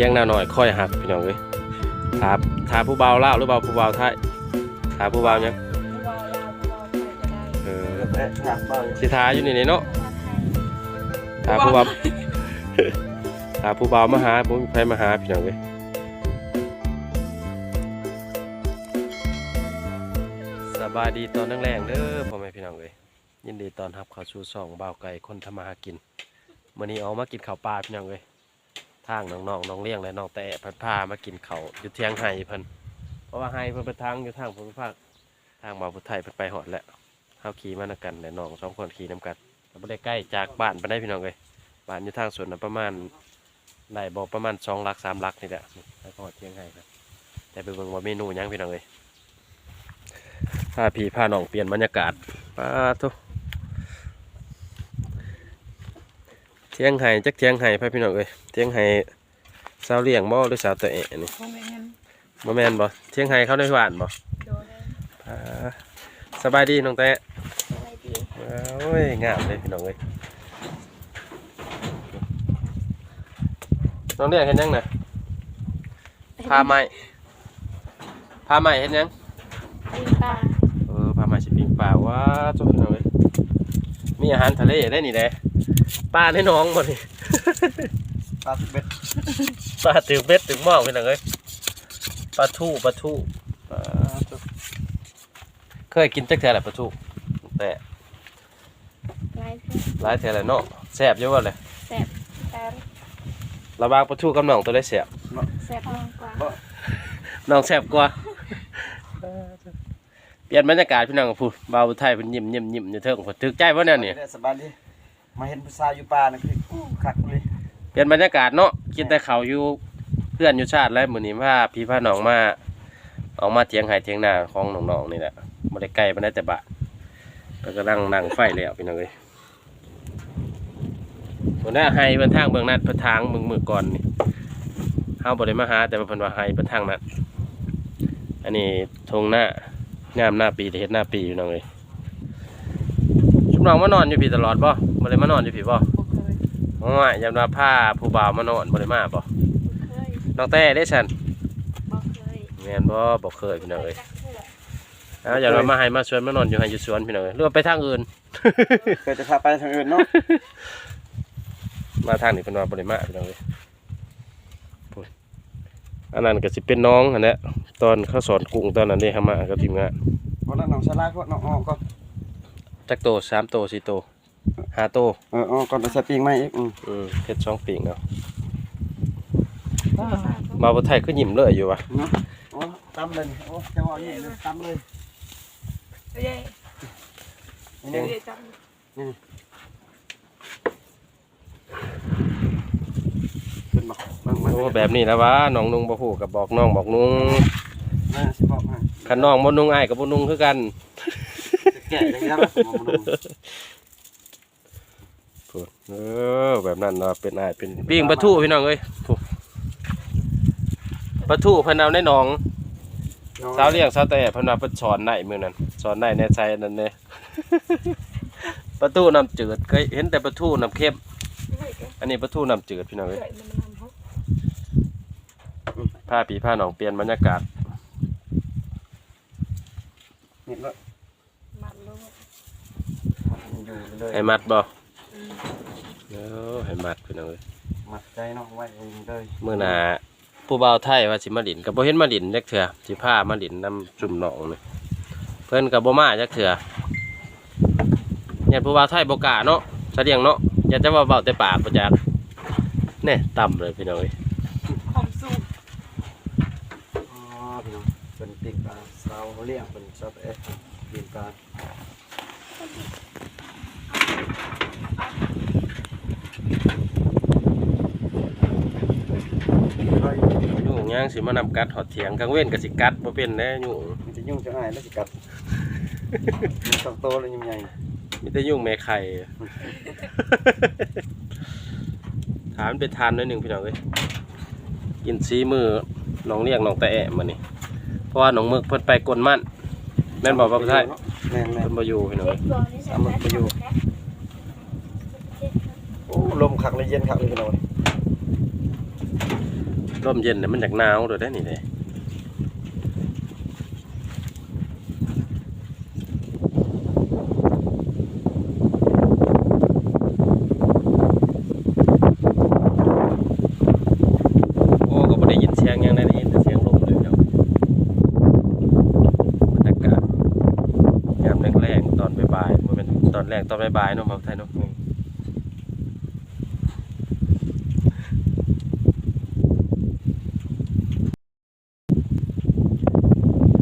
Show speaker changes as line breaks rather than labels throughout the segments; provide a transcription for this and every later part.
ที่ยงนาหน่อยค่อยหักพี่น้องเอ้ยถาถาผู้เบาเล่าหรือเบาผู้เบาไทยถาผู้เบาเนี่ยงเออสิทาอยู่นี่นี่เนาะถาผู้เบาถาผู้เบามาหาผมไปมาหาพี่น้องเอ้ยสบายดีตอนแรงๆเด้อพ่อแม่พี่น้องเอ้ยยินดีตอนรับเข้าสู่ช่องเบาไก่คนทำมาหากินมื้อนี้เอามากินข้าวปลาพี่น้องเอ้ย ทางน้องๆน้องเลี้ยงและน้องแต่พันพามากินเขาอยู่เทียงไห้เพิ่นเพราะว่าไห้เพิ่นไปทางอยู่ทางภูมิภาคทางบ่าพุทธไทยเพิ่นไปหอดแล้วเฮาขี่มานํกันและน้องสองคนขี่นํกันแล้วบ่ได้ใกล้จากบ้านไปานใดพี่น้องเอ้ยบ้านอยู่ทางสวนน่ะประมาณได้บ่ประมาณ2ลัก3ลักนี่แหละแล้วก็หอดเทียงไห้ครับแต่ไปเบิ่งว่าเมนูยังพี่น้องเอ้ยพาพี่พาน้องเปลี่ยนบรรยากาศปาทุเทียงไห้จักเทียงไห้พาพี่น้องเอ้ยเทียงไห้สาวเลี้ยงบ่หรือสาวตัวเอะนี่
โมเมนต์
บ่แม่นบ่เที่ยงไห้เขาในบ้านบ่
โดน
อ่าสบายดีน้องแตะ
อะไรดี
โอ้ยงามเลยพี่น้องเอ้ยน้องเลี้ยงเฮ็ดหยังน่ะพาไม้พาไม้เฮ็ดหยัง
ปีปลา
เออพาไม้สิปิ้งปลาว้าจ้าพี่น้องเอ้ย มีอาหารทะเลได้นี่แหละปลาในหนองบ่นี่
ปลาเบ็ด
ปลาตึกเบ็ดตึกหม้อพี่น้องเอ้ยปลาทูปลาทูปลาทูเคยกินจักแท้แหละปลาทูแต่
ลายเพื่อน
หลายแท้แหละเนาะแซ่บอยู่ว่าเลย
แสบแต่
ระหว่างปลาทูกับน้องตัวได้แซ่บ
แสบมากกว่า
น้องแซ่บกว่า เปลี่ยนบรรยากาศพี่น้องพูดเบาไทยเป็นยิ้มยิ้มยิ้มอยู่เทิงผดถึกใจว่าเนี่ยนี่
ได้สบายดีมาเห็นผู้ชายอยู่ป่านะคือกู้คักเลย
เปลี่ยนบรรยากาศเนาะกินแต่เขาวอยู่เพื่อนอยู่ชาติแล้วมื้อนี้พาพี่พาน้องมาออกมาเถียงไห้เถียงนาของน้องๆนี่แหละบ่ได้ไกลบ่ได้แต่บะก็กำลังนั่งไฟแล้วพี่น้องเอ้ยส่วนหน้าไห้เพิ่นทางเบื้องนั้นเพิ่นทางมึงมือก่อนนี่เฮาบ่ได้มาหาแต่ว่าเพิ่นว่าไห้เพิ่นทางนั้นอันนี้ทงหน้า งามหน้าปีที่เฮ็ดหน้าปีพี่น้องเอ้ยชุบน้องมานอนอยู่พี่ตลอดบ่บ่ได้มานอนอยู่พี่บ่
บ่เคย
โอ้ยยามว่าผ้าผู้บ่าวมานอนบ่ได้มาบ่
บ่เคย
น้องแต่ได้ฉัน
บ่เคย
แม่นบ่บ่เคยพี่น้องเอ้ยเอาอย่าว่ามาให้มาชวนมานอนอยู่ให้อยู่สวนพี่น้องเอ้ยหรือว่าไปทางอื่น
เคยจะพาไปทางอื่นเนาะ
มาทางนี้เพิ่นว่าบ่ได้มาพี่น้องเอ้ยพูด อันนั้นก็สิเป็นน้องอันเนี้ยตอนเขาสอนกุ้งตอนนั้นเด้เฮามากับทีมงาน
วันนั้นน้องชาลาก็น้องออกก็
จักโตสามโตสี่โตห้าโต
เออออกก่อนไปใส่ปีงไม้อีกอืม
อืมเฮ็ดช่องปิงเนาะมาบ่ไทยคือยิ้มเลยอยู่ว่ะ
เนาะโอ้ตำเลยนี่โอ้เจ้าเอานี่เลยตำเลย
เอ้ย
นี่
เอ้ยจำ
ขึ้นมาเบิ่งมา
โอ้แบบนี้แล้ววะน้องนุ่งบ่ฮู้ก็บอกน้องบอกนุ่ง
น่าสิบอกให้
คันน้องบ่นุ่งอ้ายก็บ่นุ่งคือกัน
แก่ยังยังบ่มาดู
พูดเออแบบนั้นเนาะเป็นอ้ายเป็นปิ้งปลาทูพี่น้องเอ้ยพูดปลาทูเพิ่นเอาในหนอง สาวเลี้ยงสาวแต่เพิ่นว่าเพิ่นสอนได้มื้อนั้นสอนได้ในใจนั่นเด้ปลาทูน้ำจืดเคยเห็นแต่ปลาทูน้ำเค็ม
เอ้ย
อันนี้ปลาทูน้ำจืดพี่น้อง
เอ้
เอ้
ย
ย
มัน ทำเขา
พาพี่พาน้องเปลี่ยนบรรยากาศ
นี่ก็
มัดลูก
อยู่เลย
ให้มัดบ่
อืม
เออให้มัดพี่น้องเอ้ย
มัดใจน้องไว้เลย
มื้อหน้าผู้บ่าวไทยว่าสิมาดินก็บ่เห็นมาดินจักเทื่อสิพามาดินนำจุ่มหนองนี่เพิ่นก็บ่มาจักเทื่อเนี่ยผู้บ่าวไทยบ่กล้าเนาะเสะเดียงเนาะอยากจะว่าเว้าแต่ปากบ่จักแน่ต่ำเลยพี่น้องเอ้ย
ความสุข
อ๋อพี่น้องเป็นปีก ปลาสาวเลี้ยงเป็นชอบเอ๊ะปีกปลา
ยุ่งย่างสิมานำกัดหอดเถียงกลางเว้นก็สิกัดบ่เป็นแน่ยุ่ง
มันจะยุ่งจะง่ายแล้วสิกัดมันต้องโตเลยยังไง
มีแต่ยุ่งแม่ไข่ ถามเป็นทานหนิดนึงพี่น้องเอ้ยกินซีมือน้องเลี้ยงน้องแต่แอะมานี่เพ ราะว่าน้องมึกเพิ่นไปกลมั่นแม่นบอกว่าบ่ใช่
แม่นแม่
เพิ่
น
นบ่อยู่พี่น้อง
เจ็
เอ้
บ
ย
ตัวนี่ใช่ไหม
เอามาไปอยู่โอ้ลมขักเลยเย็นขักเลยพี่น้อง
ร่มเย็นเนี่ยมันจากหนาวเลยได้นี่เลยโอ้ก็ไม่ได้ยินเสียงหยังได้ยินแต่เสียงลมเลยเนาะบรรยากาศยามแรกๆตอนบ่ายๆบ่แมันเป็นต อนแรกตอนบ่ายๆเนาะมาไทยเนาะ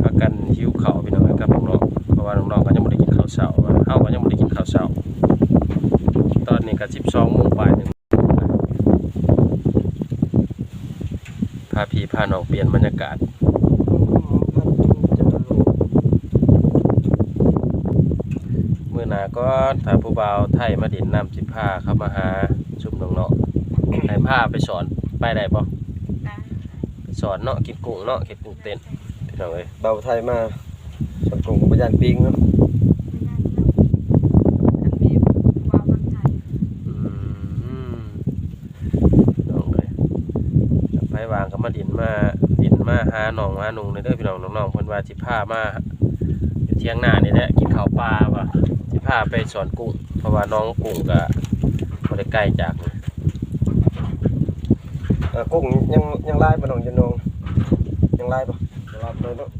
พากันหิวข้าวพี่น้องเอ้ยกับน้องๆเพราะว่าน้องๆก็ยังบ่ได้กินข้าวเช้าว่าเฮาก็ยังบ่ได้กินข้าวเช้า ตอนนี้ก็12โมงบ่ายหนึงพาพี่พาน้องเปลี่ยนบรรยากาศ มื้อหน้าก็ถ้าผู้บ่าวไทยมาดินน้ำสิพาเข้ามาหาชุมน้องๆให้พาไปสอนไปได้บ่
ได้
ไปสอนเนาะกินกุ้งเนาะเฮ็ดกุ้งเต้นพี่น้องเอ้ย
เบาไทยมาสังกงประยานปิงเนาะ
อันนี้ว่าคนไทย
อืมน้องเลยไปวางก็มาดินมาดินมาหาหนองหาหนุงในเด้อพี่น้องน้องๆเพิ่นว่าสิพามาอยู่ เที่ยงหน้านี่แหละกินข้าวปลาว่ะสิพาไปสอนกุ้งเพราะว่าน้องกุ้งก็บ่ได้ใกล้จากนี่
เอ่อกุ้งยังยังไล่บ่น้องจะนองยังไล่บ่ยังไล่เลยเนาะ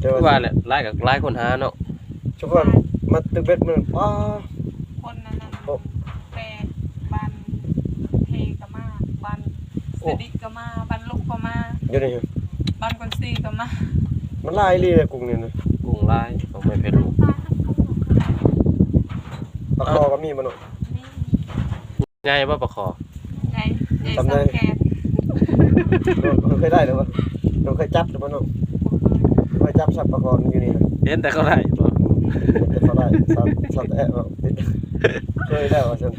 เจอ
คือว่าแหละหลายกับหลายคนหาเนาะ
ชุกคนมาตึกเบ็ดมันอ้า
คนนั้นนั้น
โอ้
แปดบันเทกะมาบันสดิกกะมาบันลูกกะมา
อยู่นี่
บันคนซีกะมา
มันไล่ลีเลยกุ้งนี่นะ
กุ้งหลายของแม่เพชรลูก
ปลาคอก็มีบ่เนาะ
นี่
ง่ายบ่ปะขอ
ไงไง
ทำได้
สังแกน
เราเคยได้หรือเปล่าเราเคยจับหรือเปล่าเนาะเคยจับสับปลาคออยู่นี่นะ
เห็นแต่เขาได้บ่
จะเขาได้สับสับแอะเอาเคยได้ว่าฉัน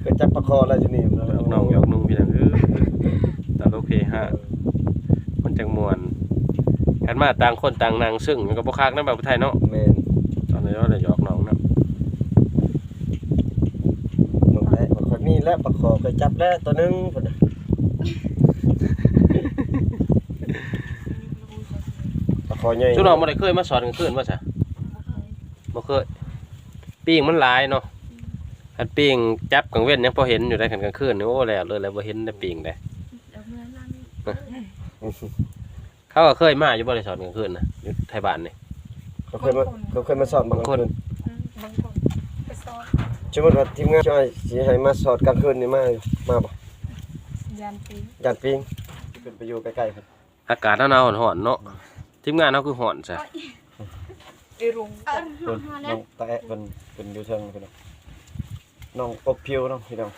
เคยจับปลาคอแล้วอยู่นี่
ยอกน้องยอกนุ่งพี่น้องเออตลกเฮฮาคนจังมวน กันมาต่างคนต่างนางซึ่งมันก็บ่คักนำแบบไทยเนาะ
แม่น
ตอนนี้เราได้หยอกน้องนะ
น้องแอะบ่ค่อยมีแล้วปลาคอเคยจับแล้วตัวหนึงพุ่นน่ะปลาคอใหญ่
ชุน้องบ่ได้เคยมาสอนกลางคืนว่าซะบ่เคยปิ้งมันหลายเนาะคันปิ้งจับกลางเว้นยังพอเห็นอยู่ได้คันกลางคืนนี่โอ้แล้วเลยแล้วบ่เห็นได้ปิ้งได้ เขาก็เคยมาอยู่บ่ได้สอนกลางคืนนะอยู่ไทยบ้านนี่
เขาเคยมาเขาเคยมาสอนบาง
บาง
ค
คนน
อืมบางคนไปซ้อน
สมมุติว่าทีมงานช่วยสิให้มาสอนกลางคืนนี่มามาบ่
ยันปี
ยานปิงขึ้นไปอยู่ใกล้ๆพุ่น
อากาศหนาวๆร้อนๆเนาะทีมงานเฮาคือร้อนซะ
อีรุง
พุ่นน้องตาแอะเพิ่นเพิ่นอยู่เทิงพุ่นน่ะน้องอบผิวเนาะพี่น้อง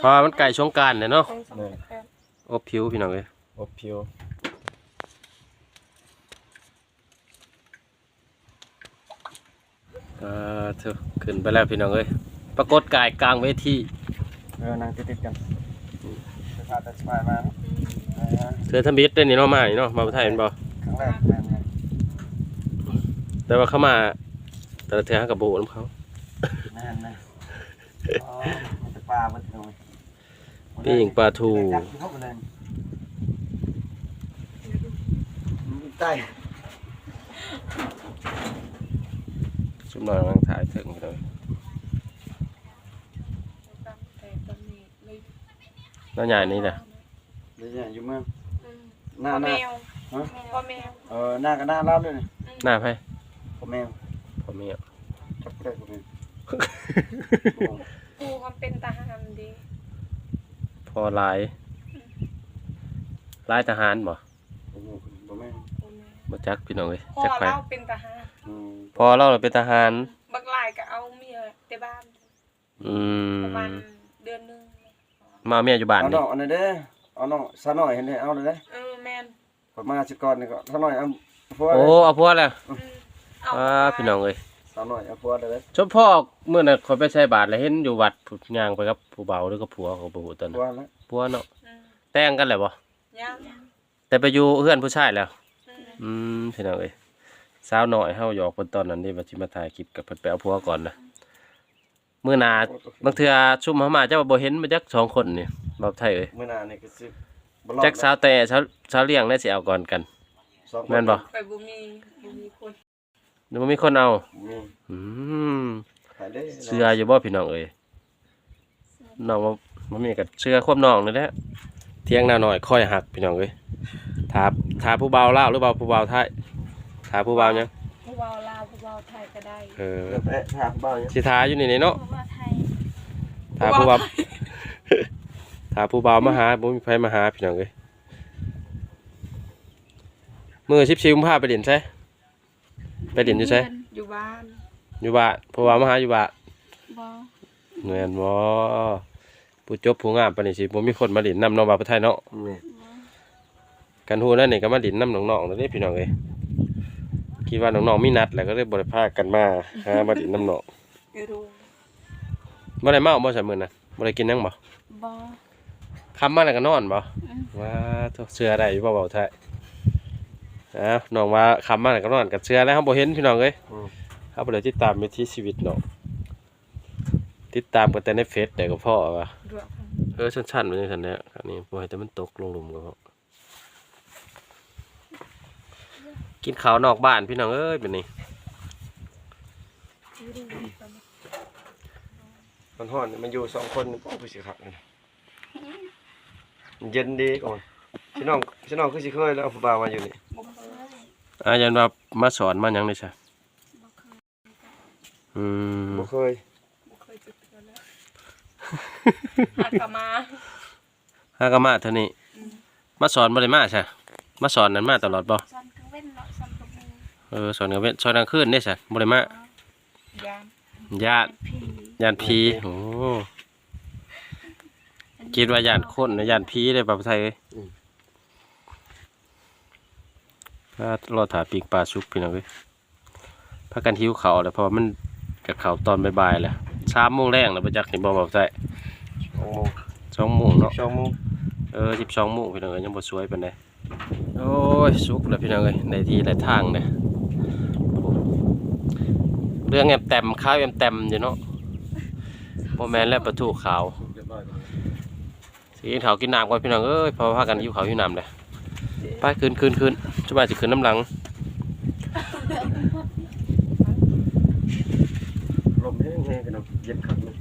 เพราะว่ามันใกล้สงกรานต์เนี่ยเนาะ
สองสองแปด
อบผิวพี่น้องเอ้ย
อบผิว
ออเถอะขึ้นไปแล้วพี่น้องเอ้ยปรากฏกายกลางเวที
เออนั่งติดๆกันสภาพแต่สบายมากเออ
เธอทำบิดได้นี่เนาะมานี่เนาะมาประเทศไทยแม่นบ่
ครั้งแรกแม่นไง
แต่ว่าเขามาแต่ละเทือหากับโบน้ำเขา
แม่นนะอ๋อมันจะปลามันจะน้อย
ปิ้งปลาทู
จับเข้าไปเลยมันใต้
ชุบนอนกำลังถ่ายถึงพี่น้อง
ตั้งแต่ตอนนี้เลย
แล้วใหญ่นี่นะ
เดี๋ยวเนี่ยอยู่เมือง
อืม
หน้า
พ่อ
ห
แม
น้าวฮะ
พ่อแมว
เออหน้ากับหน้าเล่าเลยนี่
หน้าไพ่
พ่อแมว
ผมมีอะ
จับได้พ่อแมว
กูเขาเป็นทหารดี
พอหลายหลายทหารบ่
พ่อแมวพ่อแมว
พ่อแมว
บ่จักพี่น้องเอ้ย
พ่อ
จักไผ
เราเป็นทหาร
อืม
พอเราน่ะเป็นทหาร
บักหลายก็เอาเมียแต่บ้าน
อืม
ประมาณเดือนหนึง
มาเอาเมียอยู่บ้าน
เอา
นี่
น้องอันนี้เด้อเอาน้องซะหน่อยเห็นไหมเอาเลยเด้อ
เออแมน
ผมมาสิก่อนนี่ก็ซะหน่อยเอาพัว
โอ้
เลย
เอาพวกแล้ว
อืมเอา
อ่าพี่น้องเอ้ย
ซะหน่อยเอาพัวเลยเด้อ
ชมพ่อเมื่อน่ะขอยไปใส่บาตรแล้วเห็นอยู่วัดผู้ย่างไปกับผู้เบาหรือกับผัวของบ่ฮู้ตอน
พัว
นั้น
แล้ว
ผัวเนาะ
อืม
แต่งกันแล้วบ่
ยัง
แต่ไปอยู่เพื่อนผู้ชายแล้ว
อืม
อืมพี่น้องเอ้ยสาวน้อยเฮาหยอกเพิ่นตอนนั้นนี่ว่าสิมาถ่ายคลิปกับเพิ่นไปเอาผัวก่อนนะมื้อหน้าบางเทื่อชุมเฮามาเจ้าว่าบ่เห็นมาจักสองคนนี่
อ
บ่าวไทยเอ้ย
เมื่อนานนี่ก็สิบ่รอด
จักสาวแต่สาวสาวเลี้ยงได้สิเอาก่อนกัน
สองค
แม่นบ่
ไปบ่มีบ่มีคน
หรือว่ามีคนเอา
มี
อืม
หายได้
เชื่ออยู่บ่พี่น้องเอ้ยน้องบ่บ่มีก็เชื่อควบน้องนี่แหละเที่ยงหน้าหน่อยค่อยหักพี่น้องเอ้ย ถาถาผู้เบาลาวหรือเบาผู้เบาไทยถาผู้เบายัง
ผู้เว้าลาวผู้เว้าไทยก็ได้
เออ
เดี๋ยวไปถามบ้างเนี่ย
สิทาอยู่นี่นี่เนาะ
ผู้เว้าไทย
ถาผู้เบาถาผู้เบามาหาบ่มีไผมาหาพี่น้องเอ้ยมื้อ14กุมภาพันธ์ไปเล่นใช่ไปเล่นอยู่ใช่
อยู่บ้าน
อยู่บ้านผู้เบามาหาอยู่บ้าน
บ่
แม่นบ่ผู้จบผู้งามปานนี้สิบ่มีคนมาเล่นนำน้องบ่าวผู้ไทยเนาะ
นี่
กันฮู้นั่นนี่ก็มาดินน้ำน้องๆแล้วเด้พี่น้องเอ้ยคิดว่าน้องๆมีนัดแล้วก็เลยบ่ได้พากันมาหามาดินน้ำน้อง
อยู่รู้
บ่ได้เมาบ่ซะมื้อน่ะบ่ได้กินหยังบ่
บ่
ค่ำมาแล้วก็นอนบ่
อืม
ว้าโธ่เชื่อได้อยู่บ่เบาไทยอ้าวน้องว่าค่ำมาแล้วก็นอนก็เชื่อแล้วเฮาบ่เห็นพี่น้องเอ้ย
อืม
เฮาบ่ได้ติดตามวิถีชีวิตน้องติดตามกันแต่ในเฟซแต่ก็พอว่า
ดวง
เออชั้นๆมันจังซั่นแหละอันนี้บ่ให้แต่มันตกลงหลุมก็พอ กินข้าวนอกบ้านพี่น้องเอ้ยเป็นนี่
อยู่รู้ไปหมด
มันฮ้อนมันอยู่สองคนนี่บ่คือสิครับนี่มันเย็นดีก่อนพี่น้องพี่น้องคือสิเคยแล้วเอาผู้บ่าวมาอยู่นี่
บ่เคย
อาจารย์ว่ามาสอนมาหยังได้ใช่
บ่เคย
อืม
บ่เคย
บ่เคยจะเตือนแล้วหากะมา
ฮากามาเท่านี้
อืม
มาสอนบ่ได้มาใช่มาสอนนั้นมาตลอดบ่
ซันกังเว้นเนาะซันกังเว้น
เออสอนกลางเว้นสอนกลางคืนได้ใช่บ่ได้มายา
น
ญาติ
พี่
ญาติผีโอ้คิดว่าญาติคนนะญาติผีได้ป่ะไทยเอ้ยถ้ารอถาปีกปลาสุกพี่น้องเอ้ยพากันหิวข้าวแล้วเพราะว่ามันกับข้าวตอนบ่ายๆแหละ3โมงแรงแล้วบ่จักนี่บ่บ่ไทย
สองโมง
2โมงเนาะ
สองโมง
เออสิบสองโมงพี่น้องเอ้ยยังบ่สวยปานใด โอ้ยสุกแล้วพี่น้องเอ้ยในที่ในทางเนี่ยเรื่องแอมแต้มข้าวแอมแต้มอยู่เนาะบ่แมนแล้วปลาทูขาว
เรียบร้อย
สิกินข้าวกินน้ำก่อนพี่น้องเอ้ยพอพากันหิวขาวหิวน้ำเลยไปคืนคืนคืนจะมาสิคืนน้ำหลัง
ลมแห้งๆพี่น้องเย็นคักเลย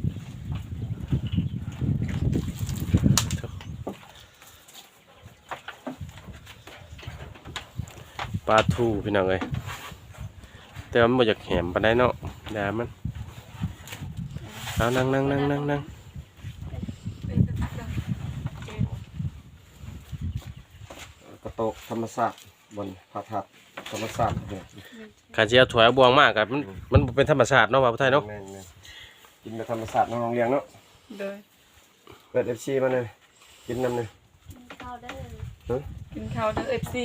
ปลาทูพี่น้องเอ้ยแต่ว่ามันบ่อยากแหมปานใดเนาะด่ามันเอานั่งนั่งนั่งนั่งนั่ง
เป็นกระตักเจ็บ
กระโตกธรรมศาสตร์บนพระธาตุธรรมศาสตร์เนี่ย
ขาเจียวถวยเอาบวงมากกับมันมันบ่เป็นธรรมชาติเนาะว่าผู้ไทยเนาะ
แม่นๆกินกับธรรมศาสตร์น้องโรงเรียนเนาะ
โดย
เปิด FC มาเลยกินน้ำเลย
ข้าวเด้อ กินข้าวเด้อ FC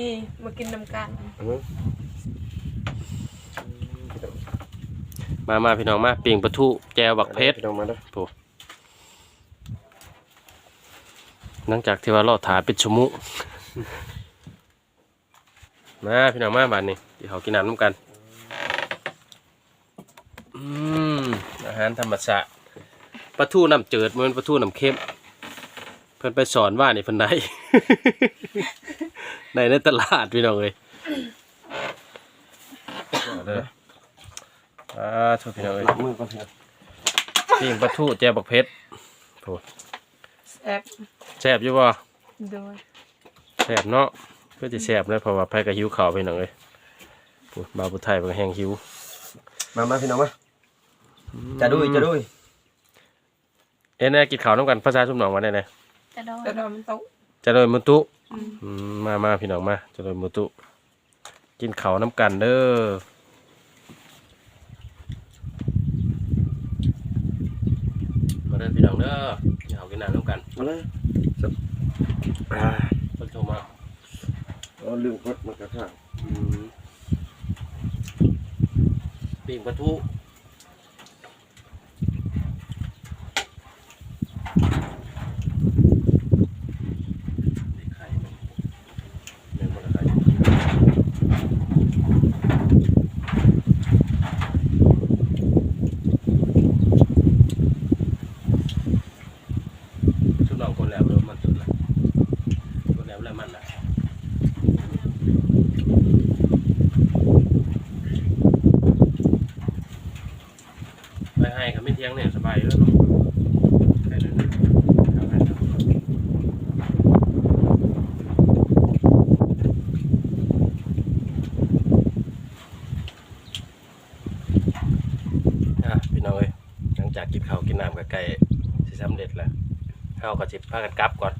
มากินน้ำกัน
อือฮึ
มามาพี่น้องมาปิ่งปลาทูแจวบักเพชร
พี่น้องมาเด้อ
หลังจากที่ว่ารอถาเป็นชั่วโมงมาพี่น้องมาบานนี้ที่เขากินน้ำน้ำกันอืมอาหารธรรมชาติปลาทูน้ำจืดมันปลาทูน้ำเค็มเพิ่นไปสอนว่านี่เพิ่นได้ในในตลาดพี่น้องเลยเด้ออ่าทุกพี่น้องเลย
ล้างมือก่อนพี่น้อง
ปิ้งปลาทูแจวบักเพชร
แซ่บ
แซ่บอยู่บ่
โดย
แซ่บเนาะเพื่อจะแซ่บเลยเพราะว่าไผก็หิวข้าวไปหน่อยเลยพูดบาวผู้ไทยมันก็แห้งหิว
มามาพี่น้องมาจะดุยจะดุย
เอ็นแน่กินข้าวน้ำกันภาษาชุมหนองว่าได้เล ย
แต่ดอมโต๊ะ
จะโดยมุตุ
อืม
อืมมามาพี่น้องมาจะโดยมุตุ กินข้าวน้ำกันเด้อมาเด้อพี่น้องเด้อกินข้าวกินน้ำน้ำกัน
มาเลยสับอ่า
เพิ่นโทรมา
เอาลืมกดมันกระทั่ง
อืมปิ้งปลาทู แล้วนะพี่น้องเอ้ยหลังจากกินข้าวกินน้ำกับไก่ที่สำเร็จแล้วข้าวกับจิบผ้ากันกลับก่อน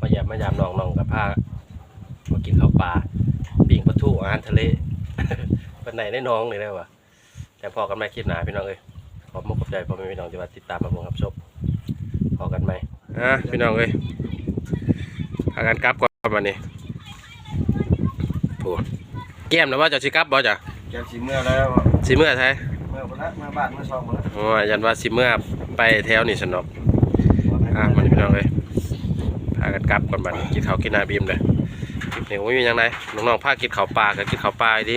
มายามมายามนองนองกับผ้ามากินข้าวปลาปิ่งปลาทูอาหารทะเลวันไหนได้น้องเลยได้ปะแต่พอกันมาคลิปหนาพี่น้องเลย ขอบมุกขอบใจพ่อแม่พี่น้องที่ว่าติดตามมาบ่ครับชมพอกันไหมอะพี่น้องเอ้ยพากันกลับก่อนวันนี้โอ้แก้มนะว่าจะสิกลับบ่จ้ะ
แกสิเมื่อแล้ว
สิเมื่อไทย
เมื่อพุ่นละเมื่อบ้านเมื่อซองพุ่นละ
โอ้ยยันว่าสิเมื่อไปแถวนี่สนอกอะมันพี่น้องเลยพากันกลับก่อนบัดนี้กินข้าวกินน้ำบีมเลยคลิปนี้ผมมีอย่างไรน้องๆพากินข้าวปลากับกินข้าวปลาดิ